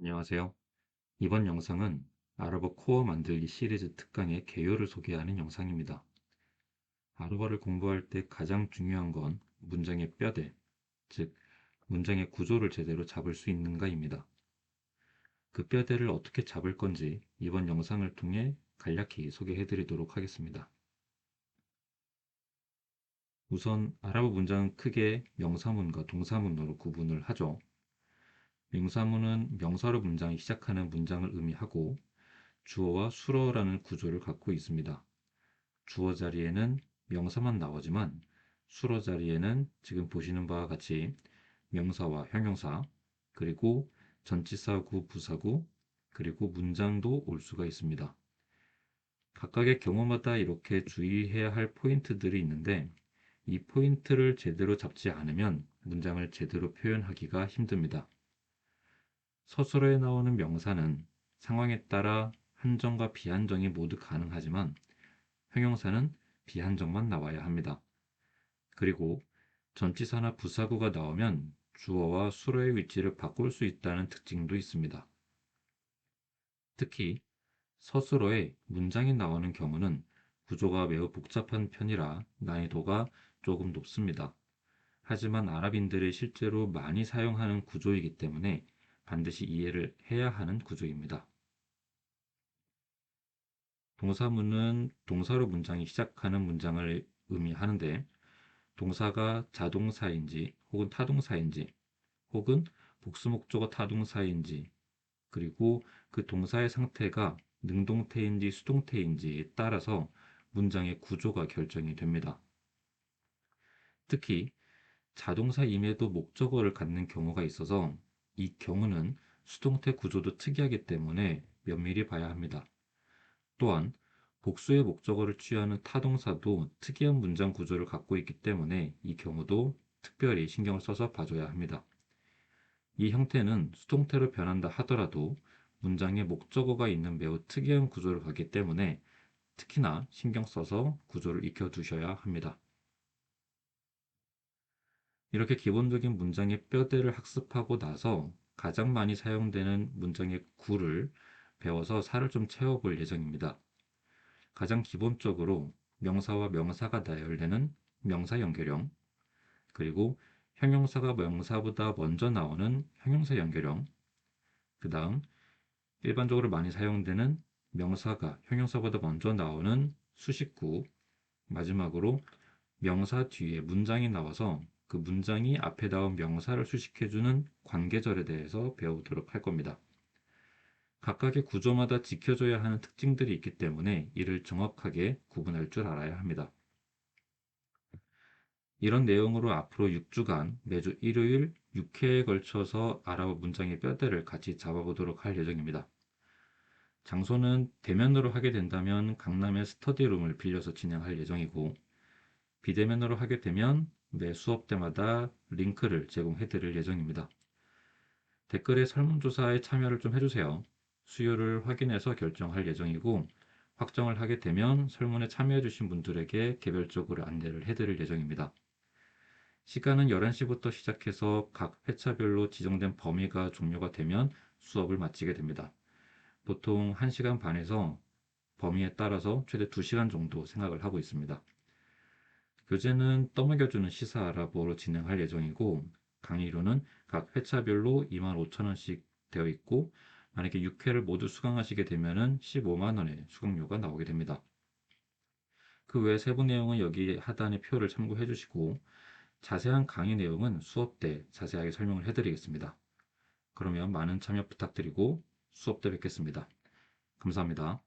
안녕하세요. 이번 영상은 아랍어 코어 만들기 시리즈 특강의 개요를 소개하는 영상입니다. 아랍어를 공부할 때 가장 중요한 건 문장의 뼈대, 즉 문장의 구조를 제대로 잡을 수 있는가입니다. 그 뼈대를 어떻게 잡을 건지 이번 영상을 통해 간략히 소개해 드리도록 하겠습니다. 우선 아랍어 문장은 크게 명사문과 동사문으로 구분을 하죠. 명사문은 명사로 문장이 시작하는 문장을 의미하고 주어와 수어라는 구조를 갖고 있습니다. 주어 자리에는 명사만 나오지만 수어 자리에는 지금 보시는 바와 같이 명사와 형용사 그리고 전치사구, 부사구 그리고 문장도 올 수가 있습니다. 각각의 경우마다 이렇게 주의해야 할 포인트들이 있는데 이 포인트를 제대로 잡지 않으면 문장을 제대로 표현하기가 힘듭니다. 서술어에 나오는 명사는 상황에 따라 한정과 비한정이 모두 가능하지만 형용사는 비한정만 나와야 합니다. 그리고 전치사나 부사구가 나오면 주어와 수어의 위치를 바꿀 수 있다는 특징도 있습니다. 특히 서술어에 문장이 나오는 경우는 구조가 매우 복잡한 편이라 난이도가 조금 높습니다. 하지만 아랍인들이 실제로 많이 사용하는 구조이기 때문에 반드시 이해를 해야 하는 구조입니다. 동사문은 동사로 문장이 시작하는 문장을 의미하는데 동사가 자동사인지 혹은 타동사인지 혹은 복수목적어 타동사인지 그리고 그 동사의 상태가 능동태인지 수동태인지에 따라서 문장의 구조가 결정이 됩니다. 특히 자동사임에도 목적어를 갖는 경우가 있어서 이 경우는 수동태 구조도 특이하기 때문에 면밀히 봐야 합니다. 또한 복수의 목적어를 취하는 타동사도 특이한 문장 구조를 갖고 있기 때문에 이 경우도 특별히 신경을 써서 봐줘야 합니다. 이 형태는 수동태로 변한다 하더라도 문장에 목적어가 있는 매우 특이한 구조를 갖기 때문에 특히나 신경 써서 구조를 익혀 두셔야 합니다. 이렇게 기본적인 문장의 뼈대를 학습하고 나서 가장 많이 사용되는 문장의 구를 배워서 살을 좀 채워볼 예정입니다. 가장 기본적으로 명사와 명사가 나열되는 명사 연결형, 그리고 형용사가 명사보다 먼저 나오는 형용사 연결형, 그 다음 일반적으로 많이 사용되는 명사가 형용사보다 먼저 나오는 수식구, 마지막으로 명사 뒤에 문장이 나와서 그 문장이 앞에 나온 명사를 수식해주는 관계절에 대해서 배우도록 할 겁니다. 각각의 구조마다 지켜줘야 하는 특징들이 있기 때문에 이를 정확하게 구분할 줄 알아야 합니다. 이런 내용으로 앞으로 6주간 매주 일요일 6회에 걸쳐서 아랍어 문장의 뼈대를 같이 잡아보도록 할 예정입니다. 장소는 대면으로 하게 된다면 강남의 스터디룸을 빌려서 진행할 예정이고 비대면으로 하게 되면 매 수업 때마다 링크를 제공해 드릴 예정입니다. 댓글에 설문조사에 참여를 좀 해주세요. 수요를 확인해서 결정할 예정이고 확정을 하게 되면 설문에 참여해 주신 분들에게 개별적으로 안내를 해드릴 예정입니다. 시간은 11시부터 시작해서 각 회차별로 지정된 범위가 종료가 되면 수업을 마치게 됩니다. 보통 1시간 반에서 범위에 따라서 최대 2시간 정도 생각을 하고 있습니다. 교재는 떠먹여주는 시사 아랍어로 진행할 예정이고 강의료는 각 회차별로 25,000원씩 되어 있고 만약에 6회를 모두 수강하시게 되면 15만원의 수강료가 나오게 됩니다. 그 외 세부 내용은 여기 하단의 표를 참고해 주시고 자세한 강의 내용은 수업 때 자세하게 설명을 해드리겠습니다. 그러면 많은 참여 부탁드리고 수업 때 뵙겠습니다. 감사합니다.